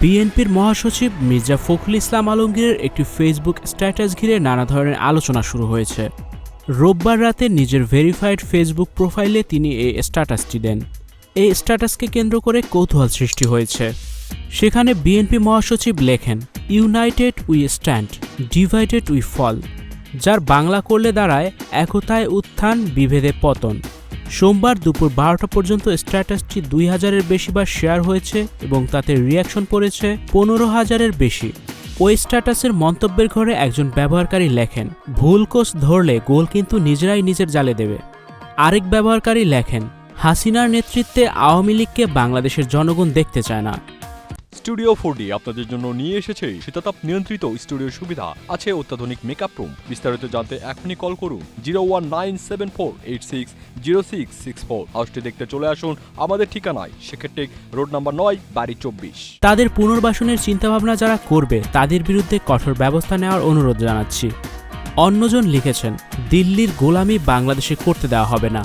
বিএনপির মহাসচিব মির্জা ফখরুল ইসলাম আলমগীরের একটি ফেসবুক স্ট্যাটাস ঘিরে নানা ধরনের আলোচনা শুরু হয়েছে। রোববার রাতে নিজের ভেরিফাইড ফেসবুক প্রোফাইলে তিনি এই স্ট্যাটাসটি দেন। এই স্ট্যাটাসকে কেন্দ্র করে কৌতূহল সৃষ্টি হয়েছে। সেখানে বিএনপি মহাসচিব লেখেন, united we stand, divided we fall. যার বাংলা করলে দাঁড়ায়, একতায় উত্থান, বিভেদে পতন। সোমবার দুপুর বারোটা পর্যন্ত স্ট্যাটাসটি দুই হাজারের বেশি বার শেয়ার হয়েছে এবং তাতে রিয়াকশন পড়েছে পনেরো হাজারের বেশি। ওই স্ট্যাটাসের মন্তব্যের ঘরে একজন ব্যবহারকারী লেখেন, ভুল কোচ ধরলে গোল কিন্তু নিজেরাই নিজের জালে দেবে। আরেক ব্যবহারকারী লেখেন, হাসিনার নেতৃত্বে আওয়ামী লীগকে বাংলাদেশের জনগণ দেখতে চায় না। স্টুডিও ফোর আপনাদের জন্য নিয়ে এসেছে শীতাতাপ নিয়ন্ত্রিত স্টুডিও সুবিধা। আছে অত্যাধুনিক মেকআপ রুম বিস্তারিত জানতে এখনই কল করুন zero one nine seven four eight six zero six six four হাউসটি দেখতে চলে আসুন আমাদের ঠিকানায়। সেক্ষেত্রে রোড নাম্বার নয়, বাড়ি চব্বিশ। তাদের পুনর্বাসনের চিন্তাভাবনা যারা করবে, তাদের বিরুদ্ধে কঠোর ব্যবস্থা নেওয়ার অনুরোধ জানাচ্ছি। অন্যজন লিখেছেন, দিল্লির গোলামি বাংলাদেশে করতে দেওয়া হবে না।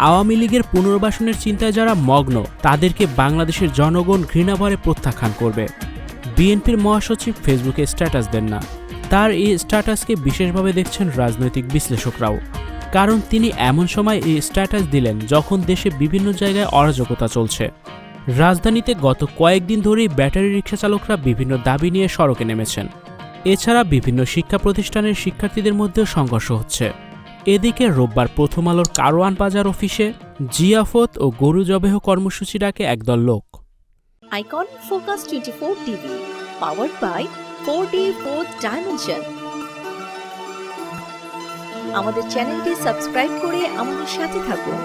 আওয়ামী লীগের পুনর্বাসনের চিন্তায় যারা মগ্ন, তাদেরকে বাংলাদেশের জনগণ ঘৃণাভরে প্রত্যাখ্যান করবে। বিএনপির মহাসচিব ফেসবুকে স্ট্যাটাস দেন না। তার এই স্ট্যাটাসকে বিশেষভাবে দেখছেন রাজনৈতিক বিশ্লেষকরাও। কারণ তিনি এমন সময় এই স্ট্যাটাস দিলেন যখন দেশে বিভিন্ন জায়গায় অরাজকতা চলছে। রাজধানীতে গত কয়েকদিন ধরেই ব্যাটারি রিক্সা চালকরা বিভিন্ন দাবি নিয়ে সড়কে নেমেছেন। এছাড়া বিভিন্ন শিক্ষা প্রতিষ্ঠানের শিক্ষার্থীদের মধ্যেও সংঘর্ষ হচ্ছে। এদিকে রোববার প্রথম আলোর কারওয়ান বাজার অফিসে জিয়াফত ও গরু জবেহ কর্মসূচি ডাকে একদল লোক। Icon focus twenty four TV power by four D four dimension আমাদের চ্যানেলটি সাবস্ক্রাইব করে আমাদের সাথে থাকুন।